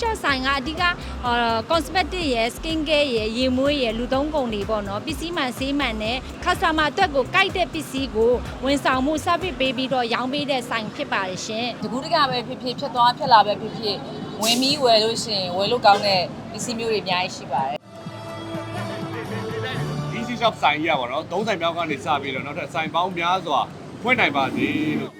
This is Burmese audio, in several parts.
shop ဆိုင်ကအဓိကဟော cosmetic ရယ် skin care ရယ်ရေမွေးရယ်လူသုံးကုန်တွေပေါ့နော်ပစ္စည်းမှန်ဆေးမှန်နဲ့ customer အတွက်ကိုကြိုက်တဲ့ပစ္စည်းကိုဝန်ဆောင်မှု service ပေးပြီးတော့ရောင်းပေးတဲ့ဆိုင်ဖြစ်ပါတယ်ရှင်တကူးတကပဲဖြစ်ဖြစ်ဖြစ်သွားဖြစ်လာပဲဖြစ်ဖြစ်ဝင်ပြီးဝယ်လို့ရှိရင်ဝယ်လို့ကောင်းတဲ့ပစ္စည်းမျိုးတွေအများကြီးရှိပါတယ် Easy Shop ဆိုင်ကြီးอ่ะဗောနော်သုံးဆိုင်မြောက်ကနေစပြီးတော့နောက်ထပ်ဆိုင်ပေါင်းများစွာဖွင့်နိုင်ပါစေလို့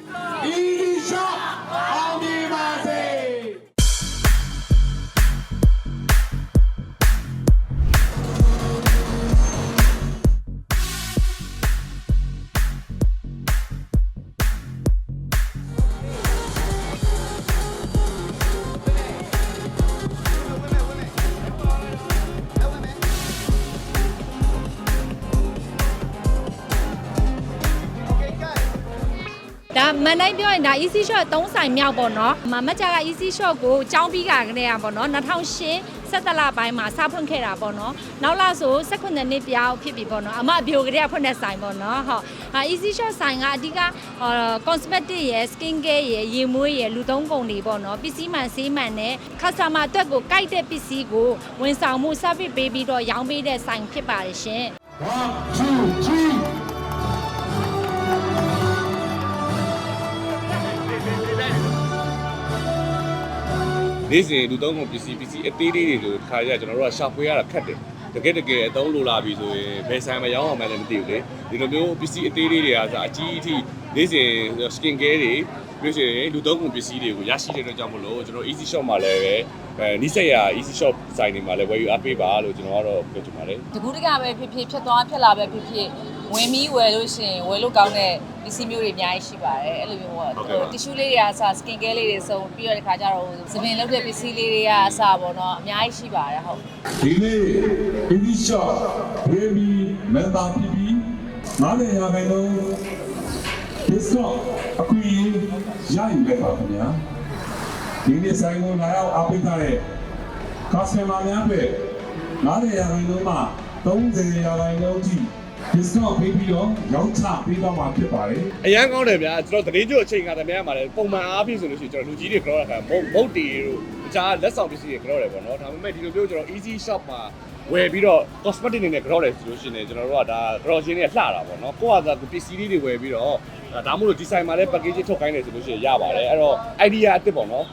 မန်တိုင်းပြောရင်ဒါ easy shop 3ဆိုင်မြောက်ပေါ့နော်မမကြက easy shop ကိုចောင်းပြီးကကလေးอ่ะပေါ့နော်2008ဆက်တလပိုင်းမှာစဖွင့်ခဲ့တာပေါ့နော်နောက်လာဆို18နှစ်ပြားဖြစ်ပြီပေါ့နော်အမအပြိုကလေးကဖွင့်တဲ့ဆိုင်ပေါ့နော်ဟုတ်အာ easy shop ဆိုင်ကအဓိကဟော cosmetic ရယ် skin care ရယ်ရေမွေးရယ်လူသုံးကုန်တွေပေါ့နော်ပစ္စည်းမှန်ဆေးမှန်နဲ့ customer အတွက်ကိုကြိုက်တဲ့ပစ္စည်းကိုဝန်ဆောင်မှု service ပေးပြီးတော့ရောင်းပေးတဲ့ဆိုင်ဖြစ်ပါတယ်ရှင် 1 2 3 နေ့စဉ်လူသုံးကုန်ပစ္စည်းပစ္စည်းအသေးလေးတွေဆိုခါကြကျွန်တော်တို့ကရှာဖွေရတာခက်တယ်တကယ်တကယ်အသုံးလိုလာပြီဆိုရင်ဘယ်ဆိုင်မှာရောင်းအောင်မှလည်းမသိဘူးလေဒီလိုမျိုးပစ္စည်းအသေးလေးတွေကဆိုအကြီးအထိနေ့စဉ် skin care တွေပြီးလို့ရှိရင်လူသုံးကုန်ပစ္စည်းတွေကိုရရှိတဲ့အတွက်ကြောင့်မလို့ကျွန်တော် easy shop မှာလည်းပဲအဲနီးစက်ရ easy shop ဆိုင်တွေမှာလည်းဝယ်ယူအားပေးပါလို့ကျွန်တော်ကတော့ပြောချင်ပါတယ်တကူးတကပဲဖြစ်ဖြစ်ဖြစ်သွားဖြစ်လာပဲဖြစ်ဖြစ်ဝင်ပြီးဝယ်လို့ရှိရင်ဝယ်လို့ကောင်းတဲ့ ပစ္စည်းမျိုးတွေအများကြီးရှိပါတယ်အဲ့လိုမျိုးပေါ့ဟိုတီရှူးလေးတွေကအစ skin care လေးတွေစုံပြီးတော့ဒီခါကျတော့သပင်လုပ်တဲ့ပစ္စည်းလေးတွေကအစပေါ့နော်အများကြီးရှိပါတယ်ဟုတ်ဒီနေ့ Easy Shop ဝေမီမန်တာပြည်ပြီး90ရာခိုင်နှုန်း discount အခွင့်အရေးရယူလိုက်ပါခင်ဗျာဒီနေ့ဆိုင်ကိုလာရောက်အားပေးထားတဲ့ customer များပဲ90ရာခိုင်နှုန်းမှ30ရာခိုင်နှုန်းထိ discount ပေးပြီးတော့ရောင်းချပေးတော့မှာဖြစ်ပါတယ်အရန်ကောင်းတယ်ဗျာကျွန်တော်သတင်းကြိုအချိန်ကတည်းကမှာလည်းပုံမှန်အားဖြင့်ဆိုလို့ရှိရင်ကျွန်တော်လူကြီးတွေကြောက်ရတာမုတ်မုတ်တီတို့တခြားလက်ဆောင်ပစ္စည်းတွေကြောက်တယ်ပေါ့နော်ဒါပေမဲ့ဒီလိုမျိုးကျွန်တော် easy shop မှာဝယ်ပြီးတော့ cosmetic တွေနဲ့ကြောက်တယ်ဆိုလို့ရှိရင်ကျွန်တော်တို့ကဒါကြောက်ချင်းတွေကလှတာပေါ့နော်ကိုယ့်ဟာကပစ္စည်းလေးတွေဝယ်ပြီးတော့ဒါမှမဟုတ်ဒီဆိုင်မှာလည်း package ထုတ်ခိုင်းတယ်ဆိုလို့ရှိရင်ရပါတယ်အဲ့တော့ idea အစ်စ်ပေါ့နော်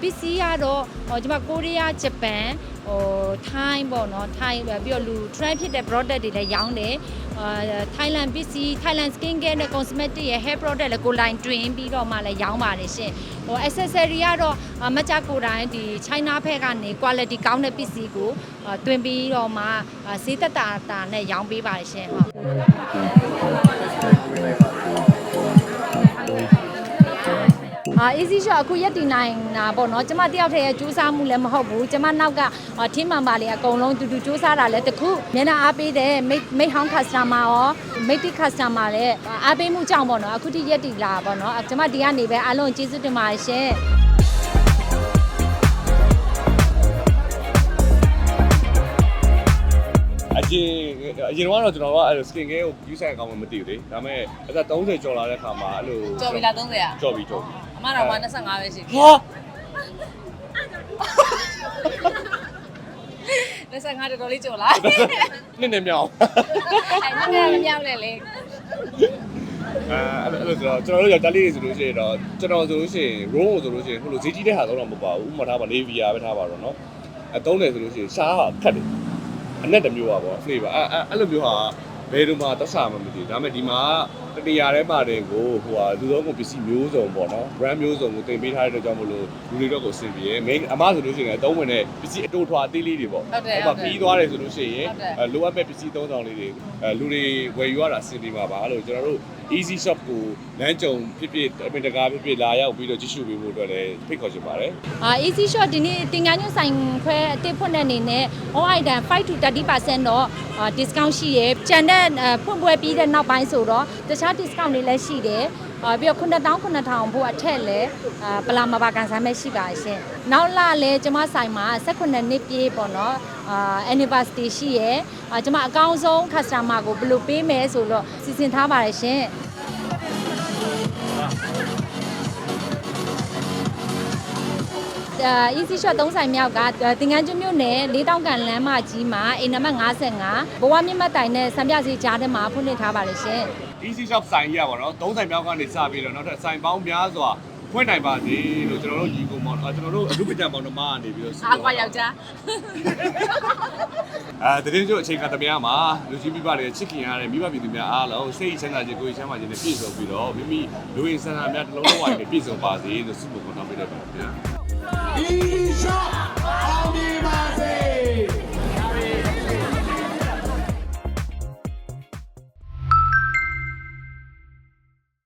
ပစ္စည်းကတော့ဟောဒီမှာကိုရီးယားဂျပန်ဟိုထိုင်းပေါ့နော်ထိုင်းပြီးတော့လူ trend ဖြစ်တဲ့ product တွေလည်းရောင်းတယ်အာထိုင်းလန်ပစ္စည်း Thailand skin care နဲ့ cosmetic ရဲ့ hair product လည်းကိုယ် line တွင်ပြီးတော့မှလည်းရောင်းပါတယ်ရှင်ဟို accessory ကတော့အာမကြကိုယ်တိုင်ဒီ China ဘက်ကနေ quality ကောင်းတဲ့ပစ္စည်းကိုအာတွင်ပြီးတော့မှအာဈေးသက်တာတာနဲ့ရောင်းပေးပါတယ်ရှင်ဟုတ် အာ easy shop အခုရက်တည်နိုင်တာပေါ့နော်ကျမတယောက်တည်းရဲ့စူးစမ်းမှုလည်းမဟုတ်ဘူးကျမနောက်ကထင်းမှန်ပါလေအကုန်လုံးတူတူစူးစမ်းတာလည်းတခုမျက်နှာအားပေးတဲ့မိတ်မိတ်ဟောင်း customer ရောမိတ်တိ customer လည်းအားပေးမှုကြောင့်ပေါ့နော်အခုထိရက်တည်လာပေါ့နော်ကျမဒီကနေပဲအားလုံးကျေးဇူးတင်ပါတယ်ရှင် အရင်အရင်တော့ကျွန်တော်ကအဲ့လို skin care ကို use ဆိုင်အောင်မသိဘူးလေဒါပေမဲ့အဲ့ဒါ30ကျော်လာတဲ့ခါမှာအဲ့လို ကြော်ပြီလား30อ่ะ ကြော်ပြီကြော်ပြီ အမတော်မှ25ပဲရှိတယ် ဟာ 25တော်တော်လေးကြော်လား နည်းနည်းမြောင် အဲ့နည်းနည်းမပြောင်းလဲလေ အဲအဲ့လိုဆိုတော့ကျွန်တော်တို့ယောက်ျားလေးတွေဆိုလို့ရှိရင်တော့ကျွန်တော်ဆိုလို့ရှိရင် roll ဆိုလို့ရှိရင်ဟိုလိုဈေးကြီးတဲ့ဟာတော့မဟုတ်ပါဘူးဥပမာထားပါ Navia ပဲထားပါတော့เนาะအဲသုံးတယ်ဆိုလို့ရှိရင်ရှားဟာခက်တယ် အနက်တစ်မျိုးပါပေါ့ flavor အဲအဲအဲ့လိုမျိုးဟာဘယ်လိုမှသက်စာမှမသိဘူးဒါပေမဲ့ဒီမှာ တနေရာထဲမှာတင်ကိုဟိုဟာလူသုံးကုန်ပစ္စည်းမျိုးစုံပေါ့နော် brand မျိုးစုံကိုတင်ပေးထားတဲ့အတွက်ကြောင့်မလို့လူတွေတော့ကိုအဆင်ပြေရယ် main အမဆိုလို့ရှိရင်အသုံးဝင်တဲ့ပစ္စည်းအတိုးထွာအသေးလေးတွေပေါ့ပြီးသွားတယ်ဆိုလို့ရှိရင်အဲလိုအပ်မဲ့ပစ္စည်းသုံးဆောင်လေးတွေအဲလူတွေဝယ်ယူရတာအဆင်ပြေမှာပါလို့ကျွန်တော်တို့ easy shop ကိုလမ်းကြုံဖြစ်ဖြစ်အပင်တကာဖြစ်ဖြစ်လာရောက်ပြီးတော့ကြည့်ရှုပေးဖို့အတွက်လည်းဖိတ်ခေါ်ချင်ပါတယ်အာ easy shop ဒီနေ့တင်ငန်းညွှန်ဆိုင်ခွဲအတစ်ဖွင့်တဲ့အနေနဲ့ all item 5 to 30%တော့အာ discount ရှိရယ်ကျန်တဲ့အာဖွင့်ပွဲပြီးတဲ့နောက်ပိုင်းဆိုတော့တခြား discount တွေလည်းရှိတယ်အာပြီးတော့9000 9000ဖို့အထက်လဲအာပလာမပါကန်ဆန်းမဲ့ရှိပါရှင်နောက်လာလဲကျမဆိုင်မှာ18နှစ်ပြည့်ပေါ့နော်အာ anniversary ရှိရယ်အာကျမအကောင်းဆုံး customer ကိုဘယ်လိုပေးမယ်ဆိုတော့စီစဉ်ထားပါတယ်ရှင် easy shot 3ဆိုင်မြောက်ကတင်ငန်းကျွန်းမြို့နယ်၄တောင်ကန်လမ်းမကြီးမှာအိမ်နံပါတ်55ဘဝမြင့်မတ်တိုင်နဲ့စံပြစီကြားထဲမှာဖွင့်လှစ်ထားပါတယ်ရှင် easy shop ဆိုင်ကြီးอ่ะဗောနော်သုံးဆိုင်မြောက်ကနေစပြီးတော့နောက်ထပ်ဆိုင်ပေါင်းများစွာဖွင့်နိုင်ပါစေလို့ကျွန်တော်တို့ညီကိုမောင်ကျွန်တော်တို့အမှုပညာမောင်နှမကနေပြီးတော့ဆုအားကွာယောက်ျားအဲတည်င်းကျို့အချိန်ကတမယားမှာလူကြီးမိဘတွေချစ်ခင်ရတဲ့မိဘပြည်သူများအားလုံးစိတ်ချမ်းသာခြင်းကိုယ်ချမ်းသာခြင်းနဲ့ပြည့်စုံပြီးတော့မိမိလူရင်းဆန္ဒများတစ်လုံးလုံးဝိုင်းနဲ့ပြည့်စုံပါစေလို့ဆုမွန်ကောင်းပေးလိုက်ပါခင်ဗျာ Easy